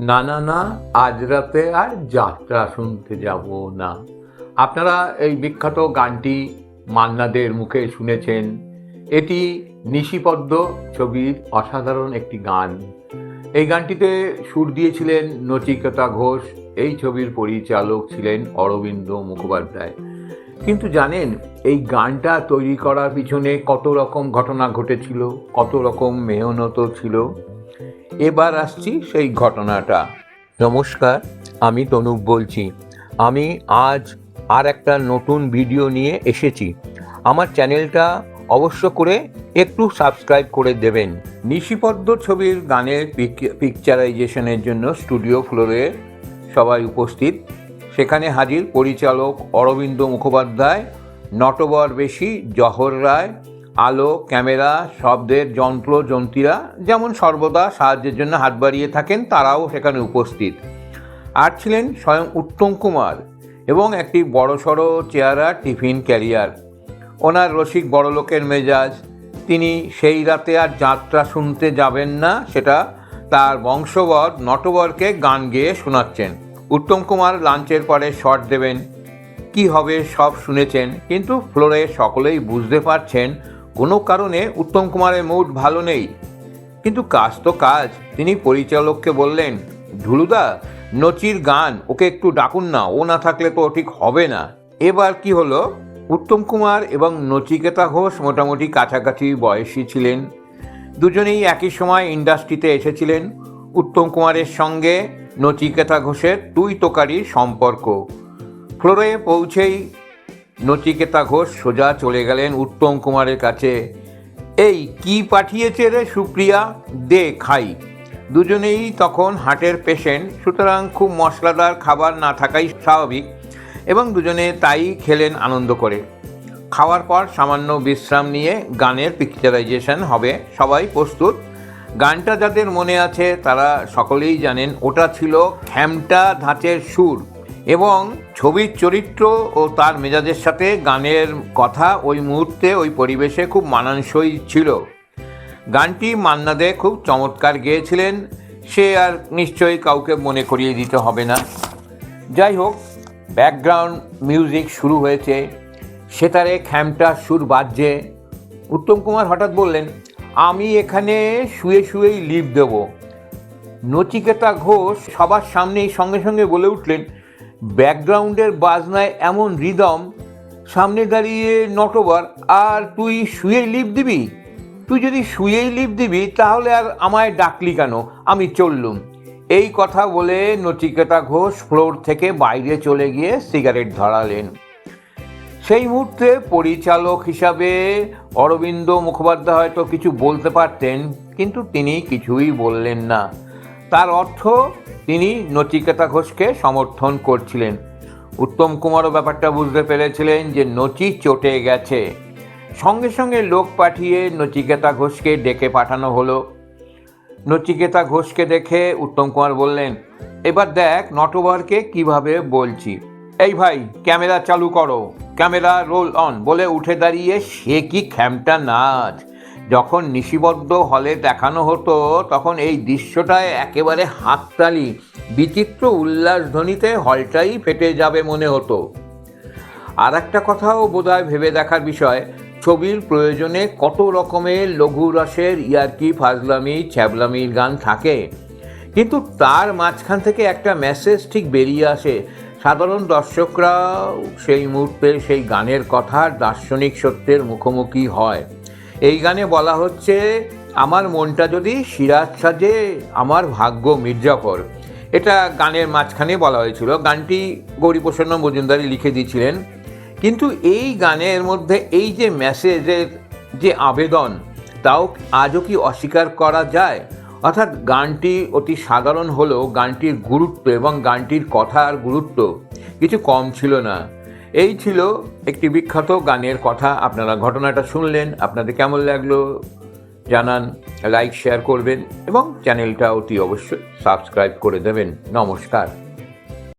না না না, আজ রাতে আর যাত্রা শুনতে যাব না। আপনারা এই বিখ্যাত গানটি মান্নাদের মুখে শুনেছেন। এটি নিশিপদ্ম ছবির অসাধারণ একটি গান। এই গানটিতে সুর দিয়েছিলেন নচিকেতা ঘোষ, এই ছবির পরিচালক ছিলেন অরবিন্দ মুখোপাধ্যায়। কিন্তু জানেন, এই গানটা তৈরি করার পিছনে কত রকম ঘটনা ঘটেছিল, কত রকম মেহনত ছিল? এবার আসছি সেই ঘটনাটা। নমস্কার, আমি তনুপ বলছি। আমি আজ আর একটা নতুন ভিডিও নিয়ে এসেছি। আমার চ্যানেলটা অবশ্য করে একটু সাবস্ক্রাইব করে দেবেন। নিশিপদ্ম ছবির গানের পিকচারাইজেশনের জন্য স্টুডিও ফ্লোরে সবাই উপস্থিত। সেখানে হাজির পরিচালক অরবিন্দ মুখোপাধ্যায়, নটবর বেশি জহর রায় আলো, ক্যামেরা, শব্দের যন্ত্র, যন্ত্রীরা যেমন সর্বদা সাহায্যের জন্য হাত বাড়িয়ে থাকেন, তারাও সেখানে উপস্থিত। আর ছিলেন স্বয়ং উত্তম কুমার এবং একটি বড়সড় চেহারা, টিফিন ক্যারিয়ার। ওনার রসিক বড়লোকের মেজাজ, তিনি সেই রাতে আর যাত্রা শুনতে যাবেন না, সেটা তার বংশবর নটবরকে গান গেয়ে শোনাচ্ছেন। উত্তম কুমার লাঞ্চের পরে শট দেবেন, কি হবে সব শুনেছেন? কিন্তু ফ্লোরে সকলেই বুঝতে পারছেন কোনো কারণে উত্তম কুমারের মুড ভালো নেই। কিন্তু কাজ তো কাজ, তিনি পরিচালককে বললেন, ঝুলুদা, নচির গান, ওকে একটু ডাকুন না, ও না থাকলে তো ঠিক হবে না। এবার কি হলো? উত্তম কুমার এবং নচিকেতা ঘোষ মোটামুটি কাছাকাছি বয়সী ছিলেন। দুজনেই একই সময় ইন্ডাস্ট্রিতে এসেছিলেন। উত্তম কুমারের সঙ্গে নচিকেতা ঘোষের তুই তোকারি সম্পর্ক। ফ্লোরে পৌঁছেই নচিকেতা ঘোষ সোজা চলে গেলেন উত্তম কুমারের কাছে। এই, কি পাঠিয়েছে রে সুপ্রিয়া? দে, খাই। দুজনেই তখন হার্টের পেশেন্ট, সুতরাং খুব মশলাদার খাবার না থাকাই স্বাভাবিক এবং দুজনে তাই খেলেন আনন্দ করে। খাওয়ার পর সামান্য বিশ্রাম নিয়ে গানের পিকচারাইজেশন হবে, সবাই প্রস্তুত। গানটা যাদের মনে আছে তারা সকলেই জানেন, ওটা ছিল খ্যামটা ধাঁচের সুর। এবং ছবির চরিত্র ও তার মেজাজের সাথে গানের কথা ওই মুহূর্তে, ওই পরিবেশে খুব মানানসই ছিল। গানটি মান্না দে খুব চমৎকার গেয়েছিলেন। সে আর নিশ্চয়ই কাউকে মনে করিয়ে দিতে হবে না। যাই হোক, ব্যাকগ্রাউন্ড মিউজিক শুরু হয়েছে। সেতারে খ্যামটা সুর বাজছে। উত্তম কুমার হঠাৎ বললেন, আমি এখানে শুয়ে শুয়েই লিভ দেব। নচিকেতা ঘোষ সবার সামনেই সঙ্গে সঙ্গে বলে উঠলেন ব্যাকগ্রাউন্ডের বাজনায় এমন রিদম, সামনে দাঁড়িয়ে নটবার আর তুই শুয়েই লিভ দিবি? তুই যদি শুয়েই লিভ দিবি, তাহলে আর আমায় ডাকলি কেন? আমি চললুম। এই কথা বলে নচিকেতা ঘোষ ফ্লোর থেকে বাইরে চলে গিয়ে সিগারেট ধরালেন। সেই মুহূর্তে পরিচালক হিসাবে অরবিন্দ মুখোপাধ্যায় হয়তো কিছু বলতে পারতেন, কিন্তু তিনি কিছুই বললেন না। তার অর্থ তিনি নচিকেতা ঘোষকে সমর্থন করছিলেন। উত্তম কুমারও ব্যাপারটা বুঝতে পেরেছিলেন যে নচি চটে গেছে। সঙ্গে সঙ্গে লোক পাঠিয়ে নচিকেতা ঘোষকে ডেকে পাঠানো হলো। নচিকেতা ঘোষকে দেখে উত্তম কুমার বললেন, এবার দেখ নটবরকে কীভাবে বলছি। এই ভাই, ক্যামেরা চালু করো। ক্যামেরা রোল অন বলে উঠে দাঁড়িয়ে সে কি খ্যামটা নাচ। যখন নিশিবদ্ধ হলে দেখানো হতো, তখন এই দৃশ্যটায় একেবারে হাততালি, বিচিত্র উল্লাস ধ্বনিতে হলটাই ফেটে যাবে মনে হতো। আর একটা কথাও বোধহয় ভেবে দেখার বিষয়, ছবির প্রয়োজনে কত রকমের লঘু রসের ইয়ার্কি, ফাজলামি, ছ্যাবলামির গান থাকে। কিন্তু তার মাঝখান থেকে একটা মেসেজ ঠিক বেরিয়ে আসে। সাধারণ দর্শকরা সেই মুহূর্তে সেই গানের কথা দার্শনিক সত্যের মুখোমুখি হয়। এই গানে বলা হচ্ছে, আমার মনটা যদি সিরাজ সাজে, আমার ভাগ্য মির্জাফর। এটা গানের মাঝখানে বলা হয়েছিল। গানটি গৌরীপ্রসন্ন মজুমদারি লিখে দিয়েছিলেন। কিন্তু এই গানের মধ্যে এই যে মেসেজের যে আবেদন, তাও আজও কি অস্বীকার করা যায়? অর্থাৎ গানটি অতি সাধারণ হলেও গানটির গুরুত্ব এবং গানটির কথার গুরুত্ব কিছু কম ছিল না। এই ছিল একটি বিখ্যাত গানের কথা। আপনারা ঘটনাটা শুনলেন, আপনাদের কেমন লাগল জানান, লাইক, শেয়ার করবেন এবং চ্যানেলটা অতি অবশ্যই সাবস্ক্রাইব করে দেবেন। নমস্কার।